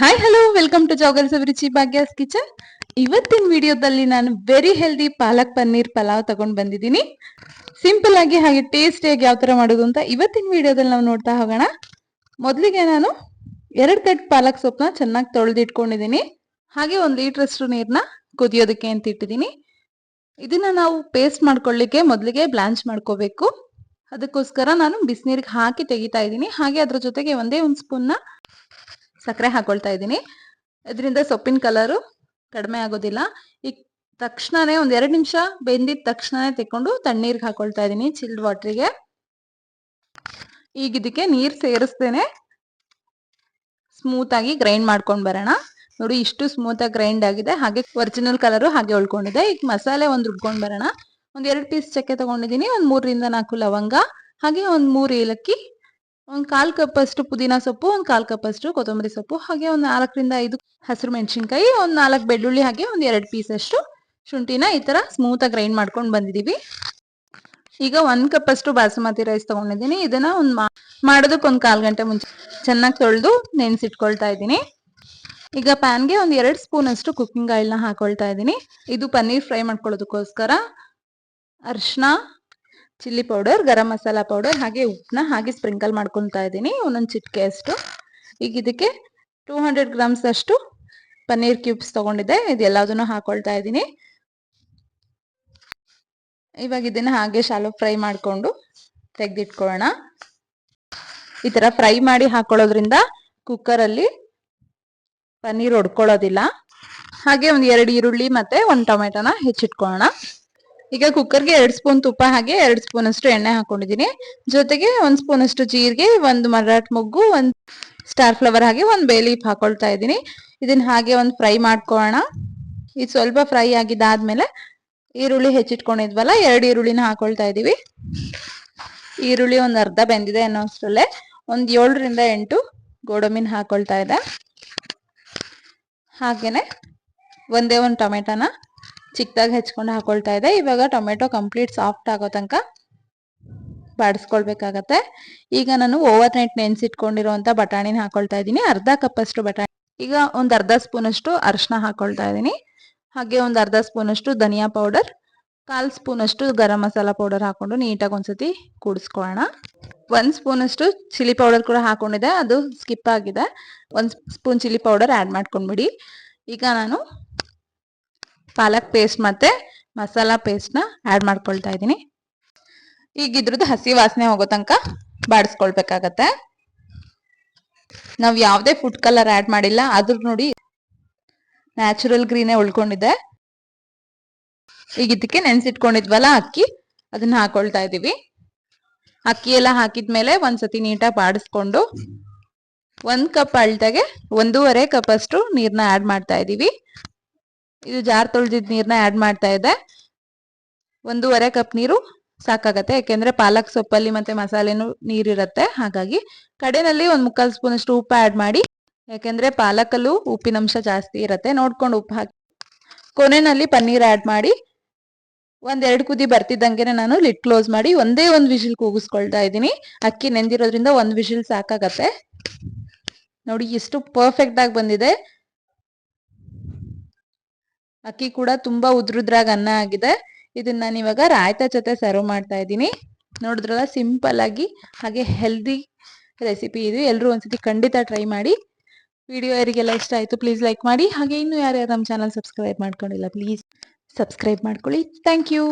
Hi hello welcome to ಜಾಗಲ್ಸ್ Abhiruchi Bhagya's kitchen ಇವತ್ತಿನ ವಿಡಿಯೋದಲ್ಲಿ ನಾನು ವೆರಿ ಹೆಲ್ದಿ ಪಾಲಕ್ ಪನ್ನೀರ್ ಪಲಾವ್ ತಗೊಂಡ್ ಬಂದಿದ್ದೀನಿ. ಸಿಂಪಲ್ ಆಗಿ ಹಾಗೆ ಟೇಸ್ಟಿಯಾಗಿ ಯಾವ ತರ ಮಾಡೋದು ಅಂತ ಇವತ್ತಿನ ವಿಡಿಯೋದಲ್ಲಿ ನಾವು ನೋಡ್ತಾ ಹೋಗೋಣ. ಮೊದಲಿಗೆ ನಾನು ಎರಡು ಕಟ್ ಪಾಲಕ್ ಸೊಪ್ಪನ್ನ ಚೆನ್ನಾಗಿ ತೊಳೆದಿಟ್ಕೊಂಡಿದ್ದೀನಿ. ಹಾಗೆ ಒಂದು ಲೀಟ್ರಷ್ಟು ನೀರನ್ನ ಕುದಿಯೋದಕ್ಕೆ ಅಂತ ಇಟ್ಟಿದ್ದೀನಿ. ಇದನ್ನ ನಾವು ಪೇಸ್ಟ್ ಮಾಡ್ಕೊಳ್ಳಿಕ್ಕೆ ಮೊದಲಿಗೆ ಬ್ಲಾಂಚ್ ಮಾಡ್ಕೋಬೇಕು. ಅದಕ್ಕೋಸ್ಕರ ನಾನು ಬಿಸಿನೀರಿಗೆ ಹಾಕಿ ತೆಗಿತಾ ಇದ್ದೀನಿ. ಹಾಗೆ ಅದ್ರ ಜೊತೆಗೆ ಒಂದೇ ಒಂದು ಸ್ಪೂನ್ನ ಸಕ್ಕರೆ ಹಾಕೊಳ್ತಾ ಇದ್ದೀನಿ. ಇದರಿಂದ ಸೊಪ್ಪಿನ ಕಲರು ಕಡಿಮೆ ಆಗೋದಿಲ್ಲ. ಈ ತಕ್ಷಣನೇ ಒಂದು ಎರಡು ನಿಮಿಷ ಬೆಂದಿದ ತಕ್ಷಣನೇ ತೆಕ್ಕೊಂಡು ತಣ್ಣೀರ್ಗೆ ಹಾಕೊಳ್ತಾ ಇದ್ದೀನಿ ಚಿಲ್ಡ್ ವಾಟ್ರಿಗೆ ಈಗ ಇದಕ್ಕೆ ನೀರು ಸೇರಿಸ್ತೇನೆ. ಸ್ಮೂತ್ ಆಗಿ ಗ್ರೈಂಡ್ ಮಾಡ್ಕೊಂಡು ಬರೋಣ. ನೋಡಿ ಇಷ್ಟು ಸ್ಮೂತ್ ಆಗಿ ಗ್ರೈಂಡ್ ಆಗಿದೆ. ಹಾಗೆ ಒರಿಜಿನಲ್ ಕಲರು ಹಾಗೆ ಉಳ್ಕೊಂಡಿದೆ. ಈಗ ಮಸಾಲೆ ಒಂದು ರುಬ್ಕೊಂಡು ಬರೋಣ. ಒಂದ್ ಎರಡು ಪೀಸ್ ಚಕ್ಕೆ ತಗೊಂಡಿದ್ದೀನಿ. ಒಂದು ಮೂರರಿಂದ ನಾಲ್ಕು ಲವಂಗ. ಹಾಗೆ ಒಂದು ಮೂರು ಏಲಕ್ಕಿ ಒಂದ್ ಕಾಲ್ ಕಪ್ ಅಷ್ಟು ಪುದೀನ ಸೊಪ್ಪು, ಒಂದು ಕಾಲ್ ಕಪ್ ಅಷ್ಟು ಕೊತ್ತಂಬರಿ ಸೊಪ್ಪು, ಹಾಗೆ ಒಂದು ನಾಲ್ಕರಿಂದ ಐದು ಹಸಿರು ಮೆಣಸಿನ್ಕಾಯಿ, ಒಂದು ನಾಲ್ಕು ಬೆಳ್ಳುಳ್ಳಿ, ಹಾಗೆ ಒಂದು ಎರಡು ಪೀಸ್ ಅಷ್ಟು ಶುಂಠಿನ ಈ ತರ ಸ್ಮೂತಾಗಿ ಗ್ರೈಂಡ್ ಮಾಡ್ಕೊಂಡು ಬಂದಿದ್ದೀವಿ ಈಗ ಒಂದು ಕಪ್ ಅಷ್ಟು ಬಾಸುಮತಿ ರೈಸ್ ತಗೊಂಡಿದ್ದೀನಿ. ಇದನ್ನ ಒಂದು ಮಾಡೋದಕ್ಕೆ ಒಂದು ಕಾಲ್ ಗಂಟೆ ಮುಂಚೆ ಚೆನ್ನಾಗಿ ತೊಳೆದು ನೆನೆಸಿಟ್ಕೊಳ್ತಾ ಇದ್ದೀನಿ. ಈಗ ಪ್ಯಾನ್ಗೆ ಒಂದ್ ಎರಡು ಸ್ಪೂನ್ ಅಷ್ಟು ಕುಕ್ಕಿಂಗ್ ಆಯಿಲ್ನ ಹಾಕೊಳ್ತಾ ಇದ್ದೀನಿ. ಇದು ಪನ್ನೀರ್ ಫ್ರೈ ಮಾಡ್ಕೊಳ್ಳೋದಕ್ಕೋಸ್ಕರ ಅರ್ಶಿನ chilli powder, garam masala powder, ಹಾಗೆ ಉಪ್ಪನ್ನ ಹಾಗೆ ಸ್ಪ್ರಿಂಕಲ್ ಮಾಡ್ಕೊತಾ ಇದ್ದೀನಿ. ಒಂದೊಂದು ಚಿಟಿಕೆ ಅಷ್ಟು. ಈಗ ಇದಕ್ಕೆ ಟೂ ಹಂಡ್ರೆಡ್ ಗ್ರಾಮ್ಸ್ ಅಷ್ಟು ಪನ್ನೀರ್ ಕ್ಯೂಬ್ಸ್ ತಗೊಂಡಿದ್ದೆ. ಇದೆಲ್ಲದನ್ನು ಹಾಕೊಳ್ತಾ ಇದ್ದೀನಿ. ಇವಾಗ ಇದನ್ನ ಹಾಗೆ ಶಾಲೋ ಫ್ರೈ ಮಾಡಿಕೊಂಡು ತೆಗೆದಿಟ್ಕೊಳ್ಳೋಣ ಈ ತರ ಫ್ರೈ ಮಾಡಿ ಹಾಕೊಳ್ಳೋದ್ರಿಂದ ಕುಕ್ಕರಲ್ಲಿ ಪನ್ನೀರ್ ಒಡ್ಕೊಳ್ಳೋದಿಲ್ಲ. ಹಾಗೆ ಒಂದು ಎರಡು ಈರುಳ್ಳಿ ಮತ್ತೆ ಒಂದು ಟೊಮೆಟೊನ ಹೆಚ್ಚಿಟ್ಕೊಳ್ಳೋಣ ಈಗ ಕುಕ್ಕರ್ಗೆ ಎರಡು ಸ್ಪೂನ್ ತುಪ್ಪ ಹಾಗೆ ಎರಡು ಸ್ಪೂನ್ ಅಷ್ಟು ಎಣ್ಣೆ ಹಾಕೊಂಡಿದ್ದೀನಿ. ಜೊತೆಗೆ ಒಂದು ಸ್ಪೂನ್ ಅಷ್ಟು ಜೀರಿಗೆ, ಒಂದು ಮರಾಠ ಮೊಗ್ಗು, ಒಂದು ಸ್ಟಾರ್ ಫ್ಲವರ್ ಹಾಗೆ ಒಂದು ಬೇ ಲೀಫ್ ಹಾಕೊಳ್ತಾ ಇದ್ದೀನಿ. ಇದನ್ನ ಹಾಗೆ ಒಂದು ಫ್ರೈ ಮಾಡ್ಕೊಳ್ಳೋಣ ಇದು ಸ್ವಲ್ಪ ಫ್ರೈ ಆಗಿದ್ದಾದ್ಮೇಲೆ ಈರುಳ್ಳಿ ಹೆಚ್ಚಿಟ್ಕೊಂಡಿದ್ವಲ್ಲ, ಎರಡು ಈರುಳ್ಳಿನ ಹಾಕೊಳ್ತಾ ಇದೀವಿ. ಈರುಳ್ಳಿ ಒಂದು ಅರ್ಧ ಬೆಂದಿದೆ ಅನ್ನೋ ಅಷ್ಟರಲ್ಲೇ ಒಂದು ಏಳರಿಂದ ಎಂಟು ಗೋಡಂಬಿನ ಹಾಕೊಳ್ತಾ ಇದೆ. ಹಾಗೇನೆ ಒಂದೇ ಒಂದು ಟೊಮೆಟೊನ ಚಿಕ್ಕದಾಗಿ ಹೆಚ್ಕೊಂಡು ಹಾಕೊಳ್ತಾ ಇದೆ. ಇವಾಗ ಟೊಮೆಟೊ ಕಂಪ್ಲೀಟ್ ಸಾಫ್ಟ್ ಆಗೋ ತನಕ ಬಾಡಿಸ್ಕೊಳ್ಬೇಕಾಗತ್ತೆ. ಈಗ ನಾನು ಓವರ್ ನೈಟ್ ನೆನ್ಸಿಟ್ಕೊಂಡಿರುವಂತ ಬಟಾಣಿನ ಹಾಕೊಳ್ತಾ ಇದ್ದೀನಿ. ಅರ್ಧ ಕಪ್ ಅಷ್ಟು ಬಟಾಣಿ. ಈಗ ಒಂದು ಅರ್ಧ ಸ್ಪೂನ್ ಅಷ್ಟು ಅರಿಶಿನ ಹಾಕೊಳ್ತಾ ಇದ್ದೀನಿ. ಹಾಗೆ ಒಂದು ಅರ್ಧ ಸ್ಪೂನ್ ಅಷ್ಟು ಧನಿಯಾ ಪೌಡರ್, ಕಾಲು ಸ್ಪೂನ್ ಅಷ್ಟು ಗರಂ ಮಸಾಲ ಪೌಡರ್ ಹಾಕೊಂಡು ನೀಟಾಗಿ ಒಂದ್ಸತಿ ಕೂಡಿಸ್ಕೊಳ್ಳೋಣ ಒಂದ್ ಸ್ಪೂನ್ ಅಷ್ಟು ಚಿಲ್ಲಿ ಪೌಡರ್ ಕೂಡ ಹಾಕೊಂಡಿದೆ ಅದು ಸ್ಕಿಪ್ ಆಗಿದೆ. ಒಂದ್ ಸ್ಪೂನ್ ಚಿಲ್ಲಿ ಪೌಡರ್ ಆಡ್ ಮಾಡ್ಕೊಂಡ್ಬಿಡಿ. ಈಗ ನಾನು ಪಾಲಕ್ ಪೇಸ್ಟ್ ಮತ್ತೆ ಮಸಾಲಾ ಪೇಸ್ಟ್ನ ಆಡ್ ಮಾಡ್ಕೊಳ್ತಾ ಇದ್ದೀನಿ. ಈಗ ಇದ್ರದ್ದು ಹಸಿ ವಾಸನೆ ಹೋಗೋ ತನಕ ಬಾಡಿಸ್ಕೊಳ್ಬೇಕಾಗತ್ತೆ. ನಾವು ಯಾವುದೇ ಫುಡ್ ಕಲರ್ ಆಡ್ ಮಾಡಿಲ್ಲ ಅದ್ರ ನೋಡಿ ನ್ಯಾಚುರಲ್ ಗ್ರೀನೇ ಉಳ್ಕೊಂಡಿದೆ. ಈಗ ಇದಕ್ಕೆ ನೆನ್ಸಿಟ್ಕೊಂಡಿದ್ವಲ್ಲ ಅಕ್ಕಿ, ಅದನ್ನ ಹಾಕೊಳ್ತಾ ಇದೀವಿ ಅಕ್ಕಿ ಎಲ್ಲ ಹಾಕಿದ್ಮೇಲೆ ಒಂದ್ಸತಿ ನೀಟಾಗಿ ಬಾಡಿಸ್ಕೊಂಡು ಒಂದ್ ಕಪ್ ಅಳ್ತೆಗೆ ಒಂದೂವರೆ ಕಪ್ ಅಷ್ಟು ನೀರ್ನ ಆಡ್ ಮಾಡ್ತಾ ಇದೀವಿ ಇದು ಜಾರ್ ತೊಳೆದಿದ್ದ ನೀರನ್ನ ಆ್ಯಡ್ ಮಾಡ್ತಾ ಇದೆ. ಒಂದೂವರೆ ಕಪ್ ನೀರು ಸಾಕಾಗತ್ತೆ, ಯಾಕೆಂದ್ರೆ ಪಾಲಕ್ ಸೊಪ್ಪಲ್ಲಿ ಮತ್ತೆ ಮಸಾಲೆನೂ ನೀರಿರುತ್ತೆ ಹಾಗಾಗಿ ಕಡೆಯಲ್ಲಿ ಒಂದು ಮುಕ್ಕಾಲ್ ಸ್ಪೂನ್ ಅಷ್ಟು ಉಪ್ಪು ಆ್ಯಡ್ ಮಾಡಿ, ಯಾಕೆಂದ್ರೆ ಪಾಲಕಲ್ಲೂ ಉಪ್ಪಿನಂಶ ಜಾಸ್ತಿ ಇರುತ್ತೆ. ನೋಡ್ಕೊಂಡು ಉಪ್ಪು ಹಾಕಿ, ಕೊನೆಯಲ್ಲಿ ಪನ್ನೀರ್ ಆ್ಯಡ್ ಮಾಡಿ, ಒಂದೆರಡು ಕುದಿ ಬರ್ತಿದ್ದಂಗೆ ನಾನು ಲಿಟ್ ಕ್ಲೋಸ್ ಮಾಡಿ ಒಂದೇ ಒಂದು ವಿಶಿಲ್ ಕೂಗಿಸ್ಕೊಳ್ತಾ ಇದ್ದೀನಿ. ಅಕ್ಕಿ ನೆಂದಿರೋದ್ರಿಂದ ಒಂದು ವಿಶಿಲ್ ಸಾಕಾಗತ್ತೆ. ನೋಡಿ, ಎಷ್ಟು ಪರ್ಫೆಕ್ಟ್ ಆಗಿ ಬಂದಿದೆ. ಅಕ್ಕಿ ಕೂಡ ತುಂಬಾ ಉದ್ರುದ್ರಾಗ ಅನ್ನ ಆಗಿದೆ. ಇದನ್ನ ನಾನು ಇವಾಗ ರಾಯ್ತ ಜೊತೆ ಸರ್ವ್ ಮಾಡ್ತಾ ಇದ್ದೀನಿ. ನೋಡಿದ್ರಲ್ಲ ಸಿಂಪಲ್ ಆಗಿ ಹಾಗೆ ಹೆಲ್ದಿ ರೆಸಿಪಿ ಇದು. ಎಲ್ಲರೂ ಒಂದ್ಸತಿ ಖಂಡಿತ ಟ್ರೈ ಮಾಡಿ. ವಿಡಿಯೋ ಯಾರಿಗೆಲ್ಲ ಇಷ್ಟ ಆಯ್ತು ಪ್ಲೀಸ್ ಲೈಕ್ ಮಾಡಿ. ಹಾಗೆ ಇನ್ನು ಯಾರ್ಯಾರು ನಮ್ಮ ಚಾನಲ್ ಸಬ್ಸ್ಕ್ರೈಬ್ ಮಾಡ್ಕೊಂಡಿಲ್ಲ ಪ್ಲೀಸ್ ಸಬ್ಸ್ಕ್ರೈಬ್ ಮಾಡ್ಕೊಳ್ಳಿ. Thank you